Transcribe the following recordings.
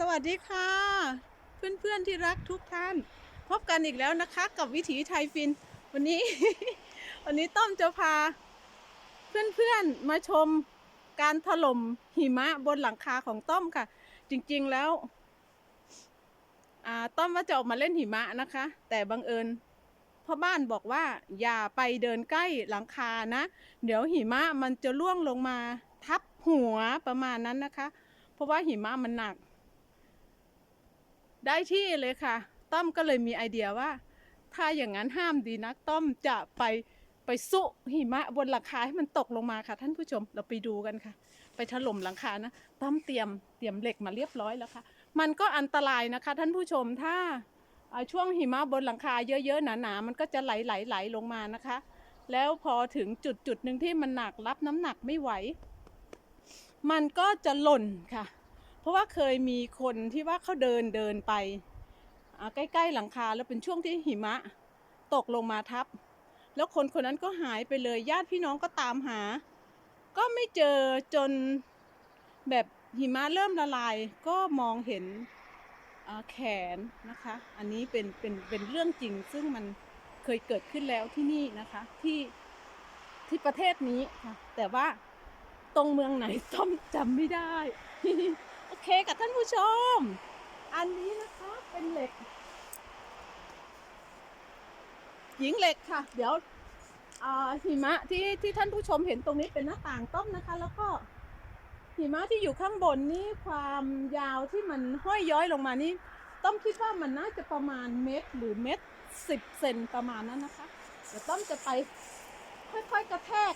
สวัสดีค่ะ เพื่อนๆที่รักทุกท่าน พบกันอีกแล้วนะคะ กับวิถีไทยฟิน วันนี้ วันนี้ต้อมจะพา เพื่อนๆมาชมการถล่มหิมะบนหลังคาของต้อมค่ะ จริงๆแล้วต้อมว่าจะออกมาเล่นหิมะนะคะ แต่บังเอิญพ่อบ้านบอกว่าอย่าไปเดินใกล้หลังคานะ เดี๋ยวหิมะมันจะล่วงลงมาทับหัวประมาณนั้นนะคะ เพราะว่าหิมะมันหนัก ได้ที่เลยค่ะ ต้อมก็เลยมีไอเดียว่า ถ้าอย่างนั้นห้ามดีนักต้อมจะไปไปสุหิมะบนหลังคาให้มันตกลงมาค่ะ ท่านผู้ชมเราไปดูกันค่ะ ไปถล่มหลังคานะต้อมเตรียมเตรียมเหล็กมาเรียบร้อยแล้วค่ะ มันก็อันตรายนะคะ ท่านผู้ชมถ้าช่วงหิมะบนหลังคาเยอะๆหนาๆมันก็จะไหลไหลไหลลงมานะคะ แล้วพอถึงจุดจุดหนึ่งที่มันหนักรับน้ำหนักไม่ไหว มันก็จะหล่นค่ะ ราะว่าเคยมีคนที่ว่าเขาเดินเดินไปใกล้ ๆ หลังคาแล้วเป็นช่วงที่หิมะตกลงมาทับ แล้วคนคนนั้นก็หายไปเลยญาติพี่น้องก็ตามหา ก็ไม่เจอจนแบบหิมะเริ่มละลาย ก็มองเห็นแขนนะคะ อันนี้เป็นเป็นเป็นเรื่องจริง ซึ่งมันเคยเกิดขึ้นแล้วที่นี่นะคะที่ที่ประเทศนี้ค่ะแต่ว่าตรงเมืองไหนต้อมจำไม่ได้ เคกับท่านผู้ชม อันนี้นะคะเป็นเหล็ก หญิงเหล็กค่ะ เดี๋ยวอ่าหิมะที่ที่ท่านผู้ชมเห็นตรงนี้เป็นหน้าต่างต้อมนะคะ แล้วก็หิมะที่อยู่ข้างบนนี่ความยาวที่มันห้อยย้อยลงมานี่ต้อมคิดว่ามันน่าจะประมาณเมตรหรือเมตรสิบเซนประมาณนั้นนะคะเดี๋ยวต้อมจะไปค่อยๆกระแทก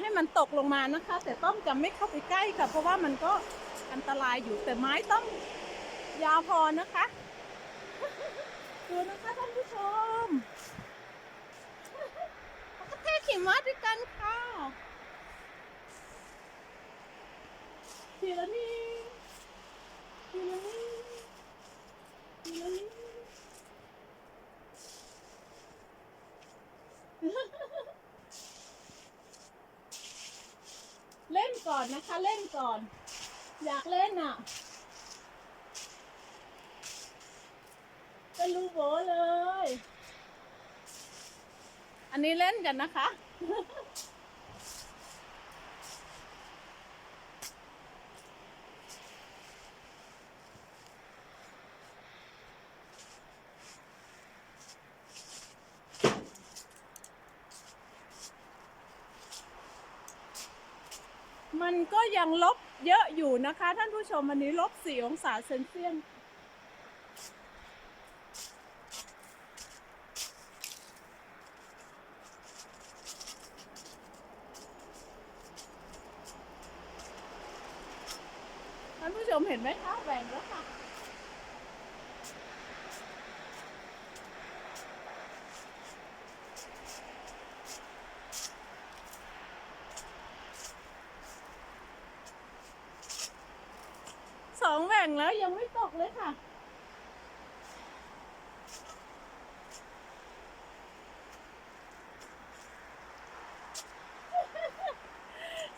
ให้มันตกลงมานะคะ แต่ต้อมจะไม่เข้าไปใกล้ค่ะเพราะว่ามันก็ อันตรายอยู่แต่ไม้ต้องยาวพอนะคะ ดูนะคะท่านผู้ชมมากระแทกหิมะด้วยกันค่ะทีละนิดทีละนิดทีละนิดเล่นก่อนนะคะ เล่นก่อน อยากเล่นอะเป็นรูโบเลย อันนี้เล่นกันนะคะ มันก็ยังลบ อยู่นะคะ ท่านผู้ชมวันนี้ลบสี่องศาเซนเซียสท่านผู้ชมเห็นไหมคะแหว่งแล้วค่ะ สองแมงแล้วยังไม่ตกเลยค่ะ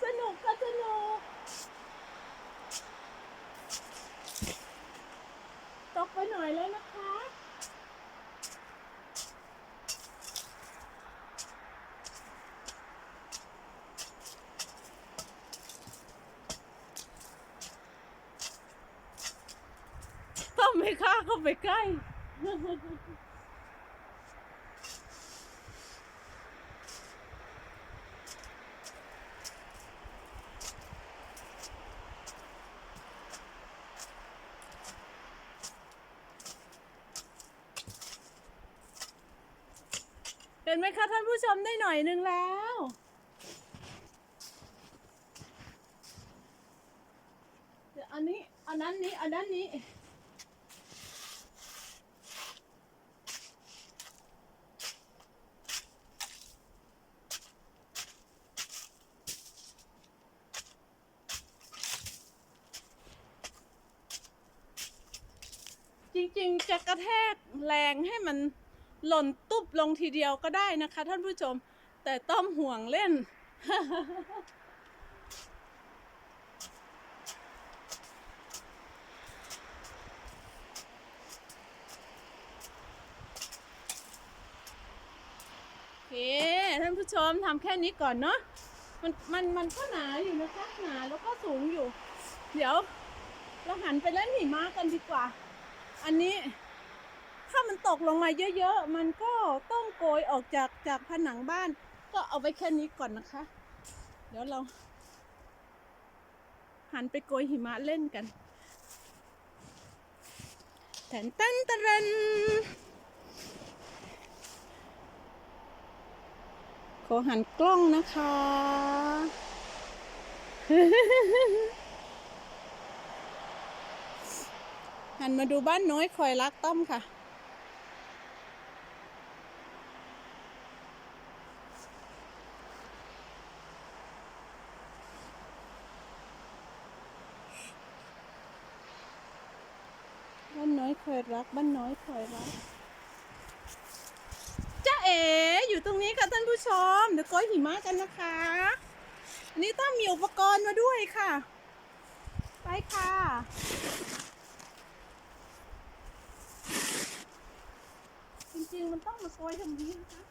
สนุกก็สนุก ตกไปหน่อยแล้วนะคะ ต้องไม่กล้าเข้าไปใกล้เห็นไหมคะท่านผู้ชมได้หน่อยนึงแล้วเดี๋ยวอันนี้ อันนั้นนี้ อันนั้นนี้ จริงๆ จะกระแทกแรงให้มันหล่นตุ๊บลงทีเดียวก็ได้นะคะ ท่านผู้ชม แต่ต้อมห่วงเล่น โอเค ท่านผู้ชมทำแค่นี้ก่อนเนาะ มันมันมันก็หนาอยู่นะคะ หนาแล้วก็สูงอยู่ เดี๋ยวเราหันไปเล่นหิมะกันดีกว่า อันนี้ถ้ามันตกลงมาเยอะๆ มันก็ต้องโกยออกจากจากผนังบ้าน ก็เอาไว้แค่นี้ก่อนนะคะ เดี๋ยวเรา หันไปโกยหิมะเล่นกันแตนตันตะรันขอหันกล้องนะคะ หันมาดูบ้านน้อยคอยรักต้อมค่ะ บ้านน้อยคอยรัก บ้านน้อยคอยรักจ้าเอ๋อยู่ตรงนี้ค่ะท่านผู้ชม เดี๋ยวก้อยหิมะกันนะคะอันนี้ต้องมีอุปกรณ์มาด้วยค่ะ ไปค่ะ ริงๆมันต้องมาโกยทางนี้นะคะ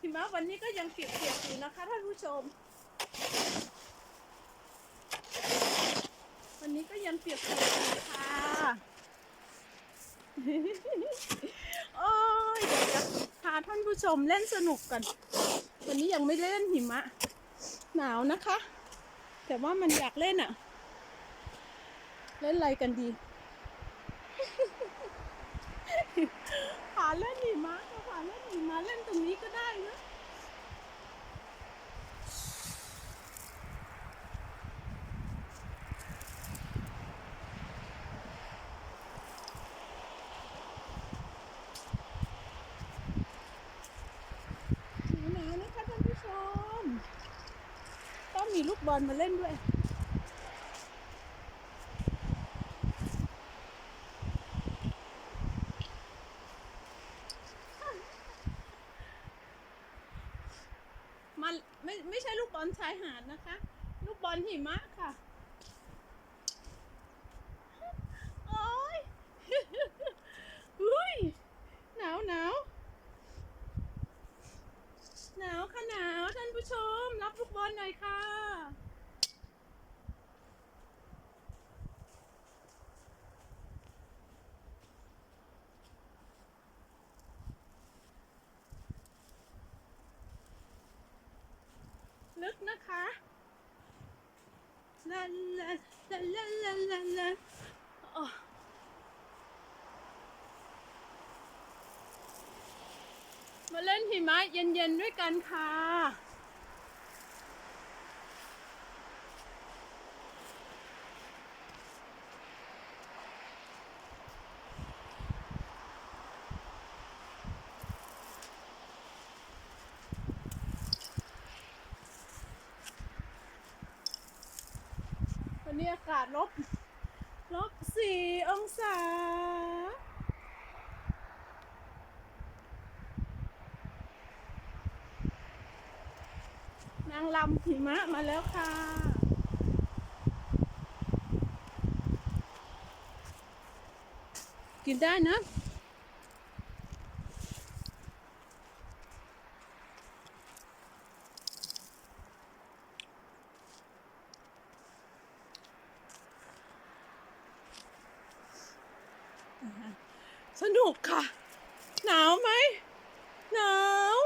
หิมะวันนี้ก็ยังเปียกๆอยู่นะคะท่านผู้ชม วันนี้ก็ยังเปียกๆอยู่ค่ะโอ้ยเดี๋ยวจะพาท่านผู้ชมเล่นสนุกกัน วันนี้ยังไม่เล่นหิมะ หนาวนะคะ แต่ว่ามันอยากเล่นอะเล่นอะไรกันดี หาเล่นหิมะหาเล่นหิมะเล่นตรงนี้ก็ได้นะ หนาวๆนะคะท่านผู้ชม ต้องมีลูกบอลมาเล่นด้วย มันไม่ไม่ใช่ลูกบอลชายหาดนะคะ ลูกบอลหิมะค่ะ โอ้ยอุ้ยหนาวหนาวหนาวค่ะหนาวท่านผู้ชม รับลูกบอลหน่อยค่ะ ลึกนะคะลาลา ลาลาลาลามาเล่นหิมะเย็นๆด้วยกันค่ะ 4 องศา นางลำหิมะมาแล้วค่ะ กินได้นะ สนุกค่ะ หนาวไหม หนาว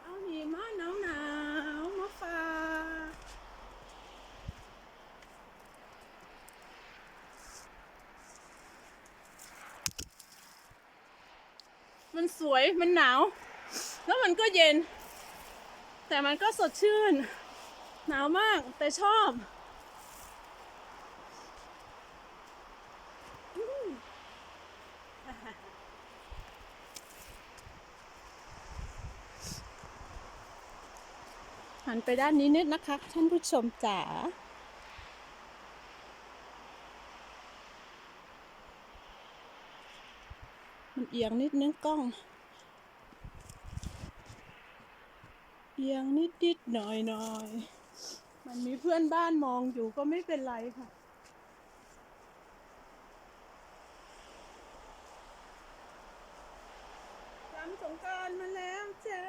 เอาหิมะหนาวหนาวมาฝากมันสวย มันหนาว แล้วมันก็เย็น แต่มันก็สดชื่น หนาวมากแต่ชอบหันไปด้านนี้นิดนะคะ ท่านผู้ชมจ๋ามันเอียงนิดนึงกล้องพียงนิดนิดหน่อยหน่อย มันมีเพื่อนบ้านมองอยู่ก็ไม่เป็นไรค่ะ จำสงกรารมาแล้วจ้า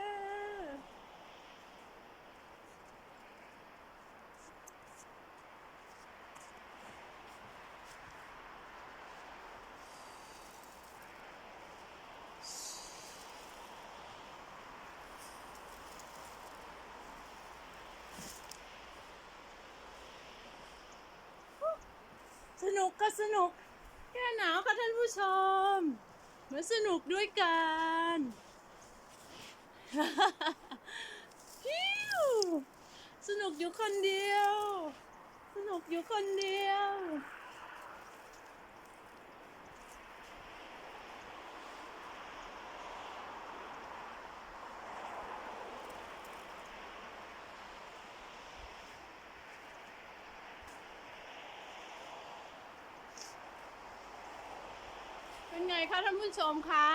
ส นุกก็สนุกแค่หนาวค่ะท่านผู้ชม มาสนุกด้วยกันฮิวสนุกอยู่คนเดียว สนุกอยู่คนเดียว คะท่านผู้ชมคะ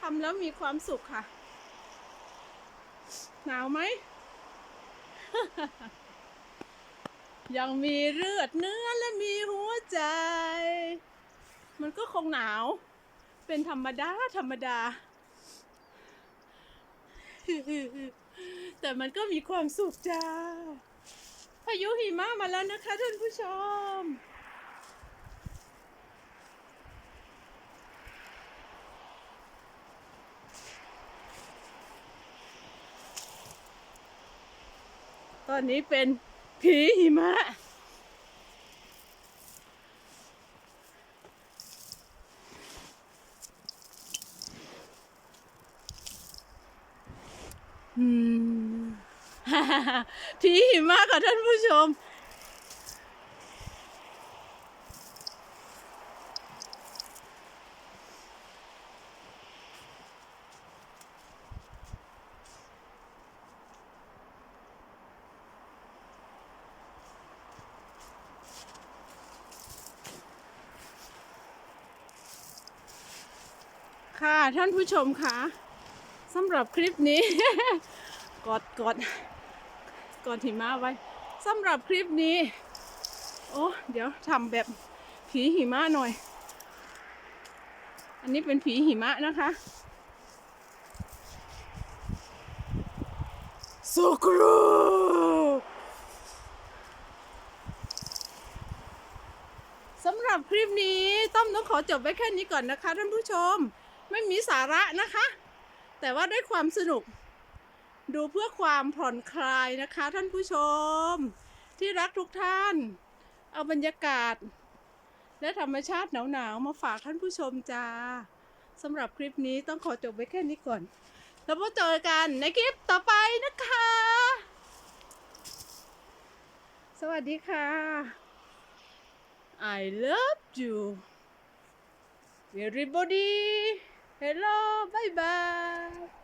ทำแล้วมีความสุขค่ะ หนาวไหม ยังมีเลือดเนื้อและมีหัวใจ มันก็คงหนาว เป็นธรรมดา ธรรมดา แต่มันก็มีความสุขจ้า พายุหิมะมาแล้วนะคะท่านผู้ชม ตอนนี้เป็นผีหิมะ อืมผีหิมะค่ะท่านผู้ชม ค่ะท่านผู้ชมคะ สำหรับคลิปนี้กดกดกดหิมะไว้สำหรับคลิปนี้ โอ้เดี๋ยวทำแบบผีหิมะหน่อย อันนี้เป็นผีหิมะนะคะโซกรูสำหรับคลิปนี้ต้อมต้องขอจบไว้แค่นี้ก่อนนะคะท่านผู้ชม ไม่มีสาระนะคะ แต่ว่าด้วยความสนุก ดูเพื่อความผ่อนคลายนะคะ ท่านผู้ชม ที่รักทุกท่าน เอาบรรยากาศ และธรรมชาติหนาวๆมาฝากท่านผู้ชมจ้าสำหรับคลิปนี้ต้องขอจบไว้แค่นี้ก่อน แล้วพบเจอกันในคลิปต่อไปนะคะ สวัสดีค่ะ I love you everybody Hello! Bye-bye!